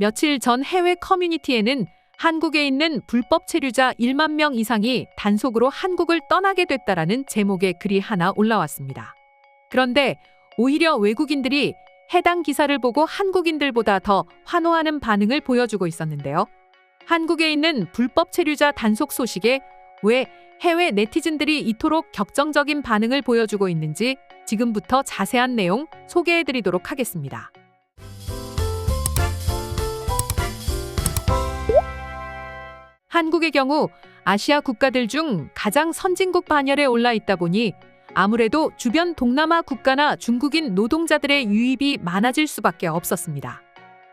며칠 전 해외 커뮤니티에는 한국에 있는 불법 체류자 1만 명 이상이 단속으로 한국을 떠나게 됐다라는 제목의 글이 하나 올라왔습니다. 그런데 오히려 외국인들이 해당 기사를 보고 한국인들보다 더 환호하는 반응을 보여주고 있었는데요. 한국에 있는 불법 체류자 단속 소식에 왜 해외 네티즌들이 이토록 격정적인 반응을 보여주고 있는지 지금부터 자세한 내용 소개해 드리도록 하겠습니다. 한국의 경우 아시아 국가들 중 가장 선진국 반열에 올라 있다 보니 아무래도 주변 동남아 국가나 중국인 노동자들의 유입이 많아질 수밖에 없었습니다.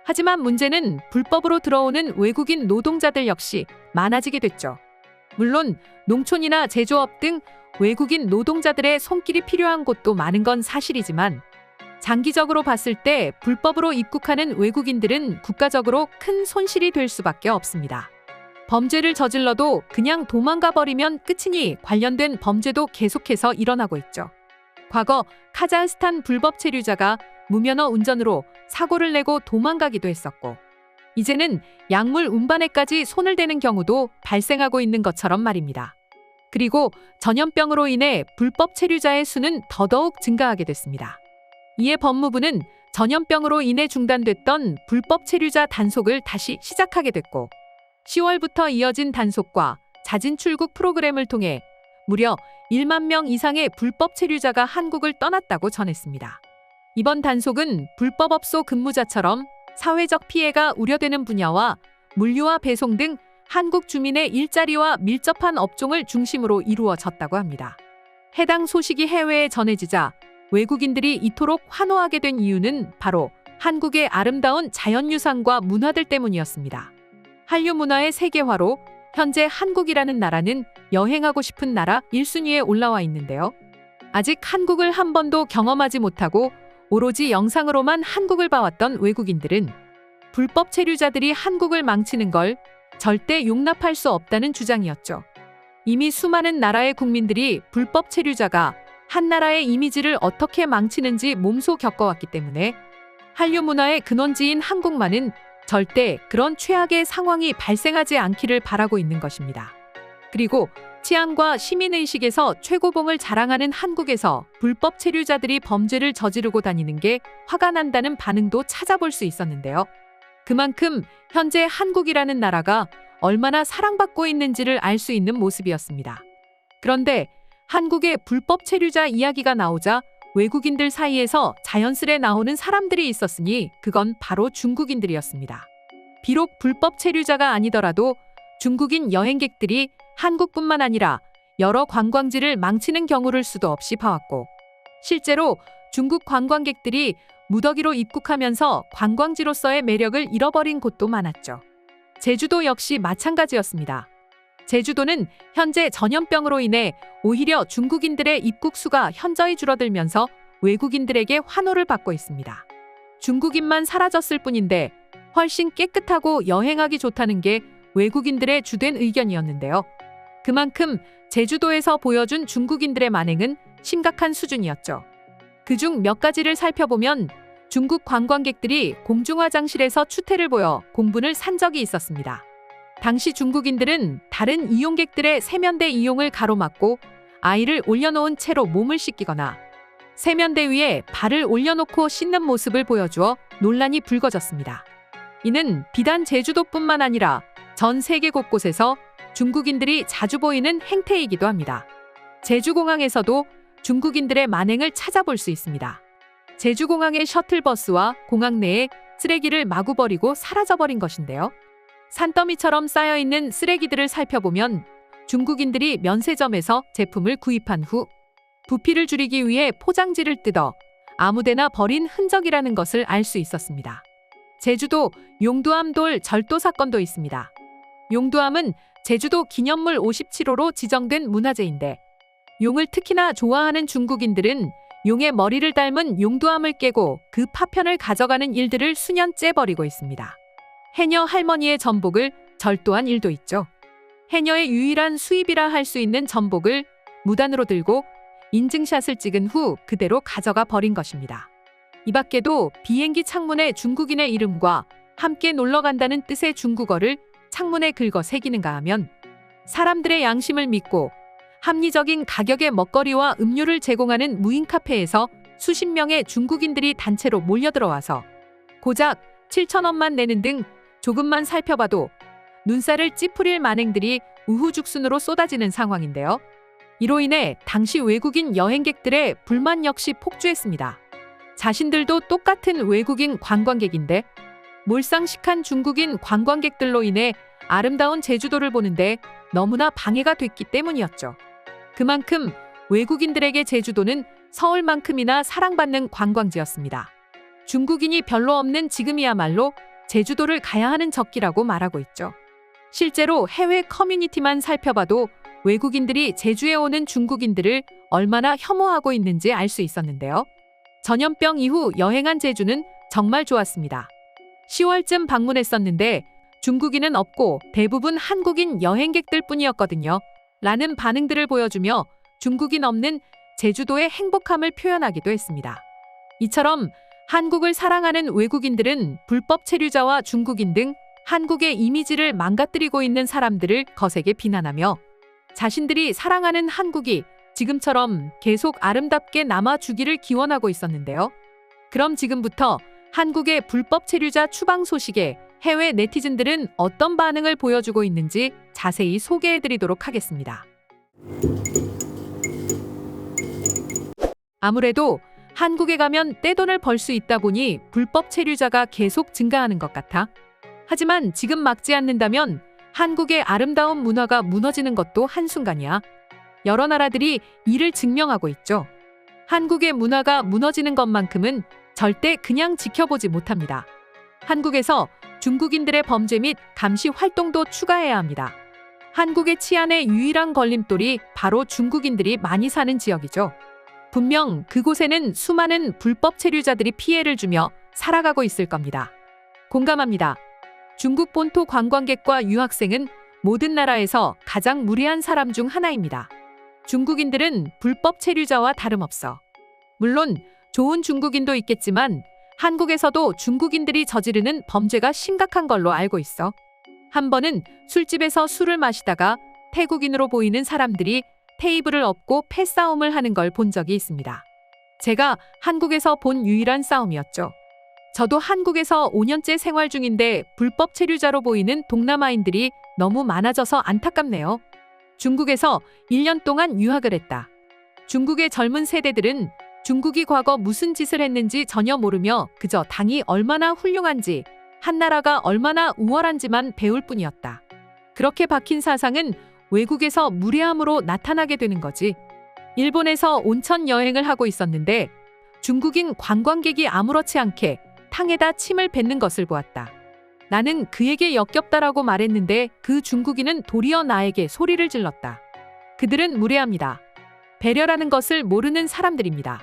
하지만 문제는 불법으로 들어오는 외국인 노동자들 역시 많아지게 됐죠. 물론 농촌이나 제조업 등 외국인 노동자들의 손길이 필요한 곳도 많은 건 사실이지만 장기적으로 봤을 때 불법으로 입국하는 외국인들은 국가적으로 큰 손실이 될 수밖에 없습니다. 범죄를 저질러도 그냥 도망가 버리면 끝이니 관련된 범죄도 계속해서 일어나고 있죠. 과거 카자흐스탄 불법 체류자가 무면허 운전으로 사고를 내고 도망가기도 했었고, 이제는 약물 운반에까지 손을 대는 경우도 발생하고 있는 것처럼 말입니다. 그리고 전염병으로 인해 불법 체류자의 수는 더더욱 증가하게 됐습니다. 이에 법무부는 전염병으로 인해 중단됐던 불법 체류자 단속을 다시 시작하게 됐고, 10월부터 이어진 단속과 자진 출국 프로그램을 통해 무려 1만 명 이상의 불법 체류자가 한국을 떠났다고 전했습니다. 이번 단속은 불법 업소 근무자처럼 사회적 피해가 우려되는 분야와 물류와 배송 등 한국 주민의 일자리와 밀접한 업종을 중심으로 이루어졌다고 합니다. 해당 소식이 해외에 전해지자 외국인들이 이토록 환호하게 된 이유는 바로 한국의 아름다운 자연유산과 문화들 때문이었습니다. 한류 문화의 세계화로 현재 한국이라는 나라는 여행하고 싶은 나라 1순위에 올라와 있는데요. 아직 한국을 한 번도 경험하지 못하고 오로지 영상으로만 한국을 봐왔던 외국인들은 불법 체류자들이 한국을 망치는 걸 절대 용납할 수 없다는 주장이었죠. 이미 수많은 나라의 국민들이 불법 체류자가 한 나라의 이미지를 어떻게 망치는지 몸소 겪어왔기 때문에 한류 문화의 근원지인 한국만은 절대 그런 최악의 상황이 발생하지 않기를 바라고 있는 것입니다. 그리고 치안과 시민의식에서 최고봉을 자랑하는 한국에서 불법 체류자들이 범죄를 저지르고 다니는 게 화가 난다는 반응도 찾아볼 수 있었는데요. 그만큼 현재 한국이라는 나라가 얼마나 사랑받고 있는지를 알 수 있는 모습이었습니다. 그런데 한국의 불법 체류자 이야기가 나오자 외국인들 사이에서 자연스레 나오는 사람들이 있었으니 그건 바로 중국인들이었습니다. 비록 불법 체류자가 아니더라도 중국인 여행객들이 한국뿐만 아니라 여러 관광지를 망치는 경우를 수도 없이 봐왔고 실제로 중국 관광객들이 무더기로 입국하면서 관광지로서의 매력을 잃어버린 곳도 많았죠. 제주도 역시 마찬가지였습니다. 제주도는 현재 전염병으로 인해 오히려 중국인들의 입국 수가 현저히 줄어들면서 외국인들에게 환호를 받고 있습니다. 중국인만 사라졌을 뿐인데 훨씬 깨끗하고 여행하기 좋다는 게 외국인들의 주된 의견이었는데요. 그만큼 제주도에서 보여준 중국인들의 만행은 심각한 수준이었죠. 그중 몇 가지를 살펴보면 중국 관광객들이 공중화장실에서 추태를 보여 공분을 산 적이 있었습니다. 당시 중국인들은 다른 이용객들의 세면대 이용을 가로막고 아이를 올려놓은 채로 몸을 씻기거나 세면대 위에 발을 올려놓고 씻는 모습을 보여주어 논란이 불거졌습니다. 이는 비단 제주도뿐만 아니라 전 세계 곳곳에서 중국인들이 자주 보이는 행태이기도 합니다. 제주공항에서도 중국인들의 만행을 찾아볼 수 있습니다. 제주공항의 셔틀버스와 공항 내에 쓰레기를 마구 버리고 사라져버린 것인데요. 산더미처럼 쌓여있는 쓰레기들을 살펴보면 중국인들이 면세점에서 제품을 구입한 후 부피를 줄이기 위해 포장지를 뜯어 아무데나 버린 흔적이라는 것을 알 수 있었습니다. 제주도 용두암 돌 절도 사건도 있습니다. 용두암은 제주도 기념물 57호로 지정된 문화재인데 용을 특히나 좋아하는 중국인들은 용의 머리를 닮은 용두암을 깨고 그 파편을 가져가는 일들을 수년째 벌이고 있습니다. 해녀 할머니의 전복을 절도한 일도 있죠. 해녀의 유일한 수입이라 할 수 있는 전복을 무단으로 들고 인증샷을 찍은 후 그대로 가져가 버린 것입니다. 이 밖에도 비행기 창문에 중국인의 이름과 함께 놀러 간다는 뜻의 중국어를 창문에 긁어 새기는가 하면 사람들의 양심을 믿고 합리적인 가격의 먹거리와 음료를 제공하는 무인 카페에서 수십 명의 중국인들이 단체로 몰려들어와서 고작 7천원만 내는 등 조금만 살펴봐도 눈살을 찌푸릴 만행들이 우후죽순으로 쏟아지는 상황인데요. 이로 인해 당시 외국인 여행객들의 불만 역시 폭주했습니다. 자신들도 똑같은 외국인 관광객인데 몰상식한 중국인 관광객들로 인해 아름다운 제주도를 보는데 너무나 방해가 됐기 때문이었죠. 그만큼 외국인들에게 제주도는 서울만큼이나 사랑받는 관광지였습니다. 중국인이 별로 없는 지금이야말로 제주도를 가야 하는 적기라고 말하고 있죠. 실제로 해외 커뮤니티만 살펴봐도 외국인들이 제주에 오는 중국인들을 얼마나 혐오하고 있는지 알 수 있었는데요. 전염병 이후 여행한 제주는 정말 좋았습니다. 10월쯤 방문했었는데 중국인은 없고 대부분 한국인 여행객들 뿐이었거든요. 라는 반응들을 보여주며 중국인 없는 제주도의 행복함을 표현하기도 했습니다. 이처럼 한국을 사랑하는 외국인들은 불법 체류자와 중국인 등 한국의 이미지를 망가뜨리고 있는 사람들을 거세게 비난하며 자신들이 사랑하는 한국이 지금처럼 계속 아름답게 남아주기를 기원하고 있었는데요. 그럼 지금부터 한국의 불법 체류자 추방 소식에 해외 네티즌들은 어떤 반응을 보여주고 있는지 자세히 소개해드리도록 하겠습니다. 아무래도 한국에 가면 떼돈을 벌 수 있다 보니 불법 체류자가 계속 증가하는 것 같아. 하지만 지금 막지 않는다면 한국의 아름다운 문화가 무너지는 것도 한순간이야. 여러 나라들이 이를 증명하고 있죠. 한국의 문화가 무너지는 것만큼은 절대 그냥 지켜보지 못합니다. 한국에서 중국인들의 범죄 및 감시 활동도 추가해야 합니다. 한국의 치안의 유일한 걸림돌이 바로 중국인들이 많이 사는 지역이죠. 분명 그곳에는 수많은 불법 체류자들이 피해를 주며 살아가고 있을 겁니다. 공감합니다. 중국 본토 관광객과 유학생은 모든 나라에서 가장 무례한 사람 중 하나입니다. 중국인들은 불법 체류자와 다름없어. 물론 좋은 중국인도 있겠지만 한국에서도 중국인들이 저지르는 범죄가 심각한 걸로 알고 있어. 한 번은 술집에서 술을 마시다가 태국인으로 보이는 사람들이 테이블을 엎고 패싸움을 하는 걸 본 적이 있습니다. 제가 한국에서 본 유일한 싸움이었죠. 저도 한국에서 5년째 생활 중인데 불법 체류자로 보이는 동남아인들이 너무 많아져서 안타깝네요. 중국에서 1년 동안 유학을 했다. 중국의 젊은 세대들은 중국이 과거 무슨 짓을 했는지 전혀 모르며 그저 당이 얼마나 훌륭한지, 한 나라가 얼마나 우월한지만 배울 뿐이었다. 그렇게 박힌 사상은 외국에서 무례함으로 나타나게 되는 거지. 일본에서 온천 여행을 하고 있었는데 중국인 관광객이 아무렇지 않게 탕에다 침을 뱉는 것을 보았다. 나는 그에게 역겹다라고 말했는데 그 중국인은 도리어 나에게 소리를 질렀다. 그들은 무례합니다. 배려라는 것을 모르는 사람들입니다.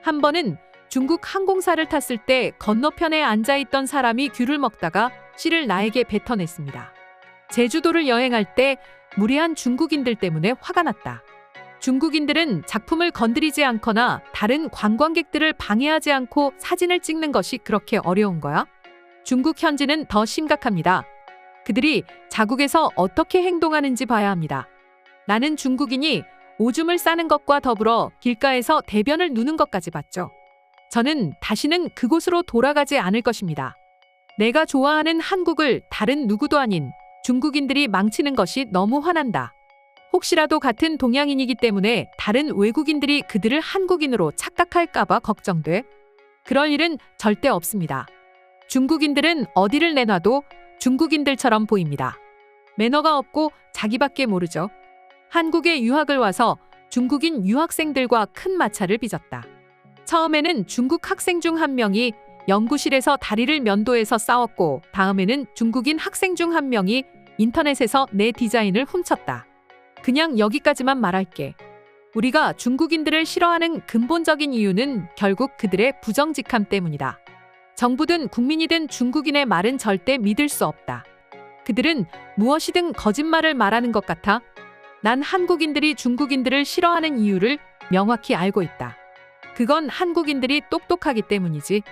한 번은 중국 항공사를 탔을 때 건너편에 앉아 있던 사람이 귤을 먹다가 씨를 나에게 뱉어냈습니다. 제주도를 여행할 때 무례한 중국인들 때문에 화가 났다. 중국인들은 작품을 건드리지 않거나 다른 관광객들을 방해하지 않고 사진을 찍는 것이 그렇게 어려운 거야? 중국 현지는 더 심각합니다. 그들이 자국에서 어떻게 행동하는지 봐야 합니다. 나는 중국인이 오줌을 싸는 것과 더불어 길가에서 대변을 누는 것까지 봤죠. 저는 다시는 그곳으로 돌아가지 않을 것입니다. 내가 좋아하는 한국을 다른 누구도 아닌 중국인들이 망치는 것이 너무 화난다. 혹시라도 같은 동양인이기 때문에 다른 외국인들이 그들을 한국인으로 착각할까봐 걱정돼. 그럴 일은 절대 없습니다. 중국인들은 어디를 내놔도 중국인들처럼 보입니다. 매너가 없고 자기밖에 모르죠. 한국에 유학을 와서 중국인 유학생들과 큰 마찰을 빚었다. 처음에는 중국 학생 중 한 명이 연구실에서 다리를 면도해서 싸웠고 다음에는 중국인 학생 중 한 명이 인터넷에서 내 디자인을 훔쳤다. 그냥 여기까지만 말할게. 우리가 중국인들을 싫어하는 근본적인 이유는 결국 그들의 부정직함 때문이다. 정부든 국민이든 중국인의 말은 절대 믿을 수 없다. 그들은 무엇이든 거짓말을 말하는 것 같아. 난 한국인들이 중국인들을 싫어하는 이유를 명확히 알고 있다. 그건 한국인들이 똑똑하기 때문이지.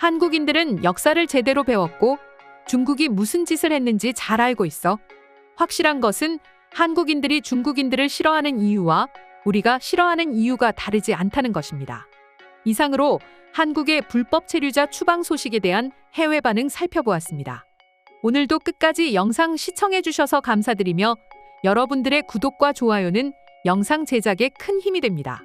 한국인들은 역사를 제대로 배웠고 중국이 무슨 짓을 했는지 잘 알고 있어. 확실한 것은 한국인들이 중국인들을 싫어하는 이유와 우리가 싫어하는 이유가 다르지 않다는 것입니다. 이상으로 한국의 불법 체류자 추방 소식에 대한 해외 반응 살펴보았습니다. 오늘도 끝까지 영상 시청해 주셔서 감사드리며 여러분들의 구독과 좋아요는 영상 제작에 큰 힘이 됩니다.